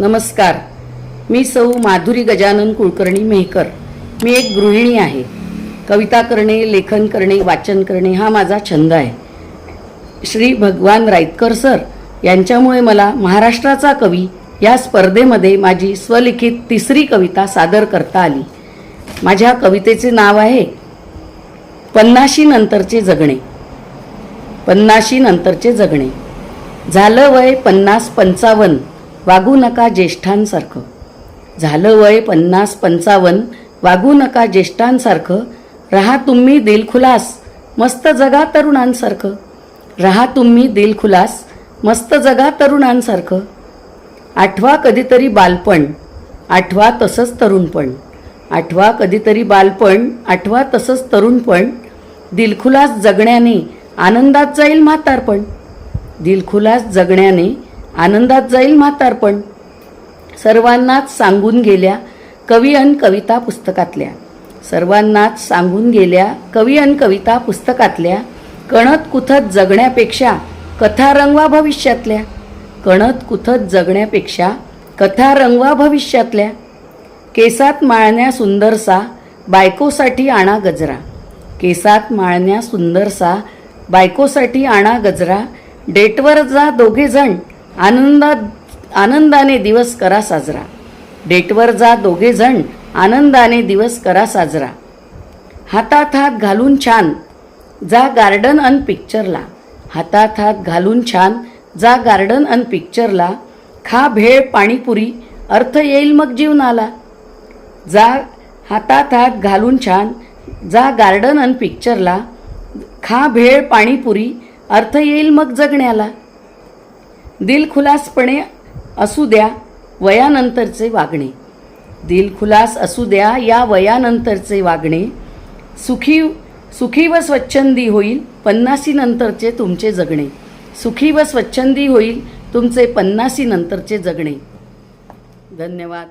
नमस्कार. मी सौ माधुरी गजानन कुलकर्णी मेहकर. मी एक गृहिणी आहे. कविता करणे लेखन करणे वाचन करणे हा माझा छंद आहे. श्री भगवान राईतकर सर यांच्यामुळे मला महाराष्ट्राचा कवी या स्पर्धेमध्ये माझी स्वलिखित तिसरी कविता सादर करता आली. माझ्या कवितेचे नाव आहे पन्नाशी नंतरचे जगणे. पन्नाशी नंतरचे जगणे. झालं वय पन्नास पंचावन्न. वागू नका ज्येष्ठांसारखं. झालं वय पन्नास पंचावन्न वागू नका ज्येष्ठांसारखं. रहा तुम्ही दिलखुलास मस्त जगा तरुणांसारखं. रहा तुम्ही दिलखुलास मस्त जगा तरुणांसारखं. आठवा कधीतरी बालपण आठवा तसंच तरुणपण. आठवा कधीतरी बालपण आठवा तसंच तरुणपण. दिलखुलास जगण्याने आनंदात जाईल म्हातारपण. दिलखुलास जगण्याने आनंदात जाईल म्हातारपण. सर्वांनाच सांगून गेल्या कवी अन कविता पुस्तकातल्या. सर्वांनाच सांगून गेल्या कवी अन कविता पुस्तकातल्या. कणत कुथत जगण्यापेक्षा कथा रंगवा भविष्यातल्या. कणत कुथत जगण्यापेक्षा कथा रंगवा भविष्यातल्या. केसात माळण्या सुंदरसा बायकोसाठी आणा गजरा. केसात माळण्या सुंदरसा बायकोसाठी आणा गजरा. डेटवर जा दोघे जण. आनंदात आनंदाने दिवस करा साजरा. डेटवर जा दोघे जण आनंदाने दिवस करा साजरा. हातात हात घालून छान जा गार्डन अन पिक्चरला. हातात हात घालून छान जा गार्डन अन पिक्चरला. खा भेळ पाणीपुरी अर्थ येईल मग जीवनाला. जा हातात हात घालून छान जा गार्डन अन पिक्चरला. खा भेळ पाणीपुरी अर्थ येईल मग जगण्याला. दिलखुलासपणे असू द्या वयानंतरचे वागणे. दिलखुलास असू द्या या वयानंतरचे वागणे. सुखी सुखी व स्वच्छंदी होईल पन्नासीनंतरचे तुमचे जगणे. सुखी व स्वच्छंदी होईल तुमचे पन्नासीनंतरचे जगणे. धन्यवाद.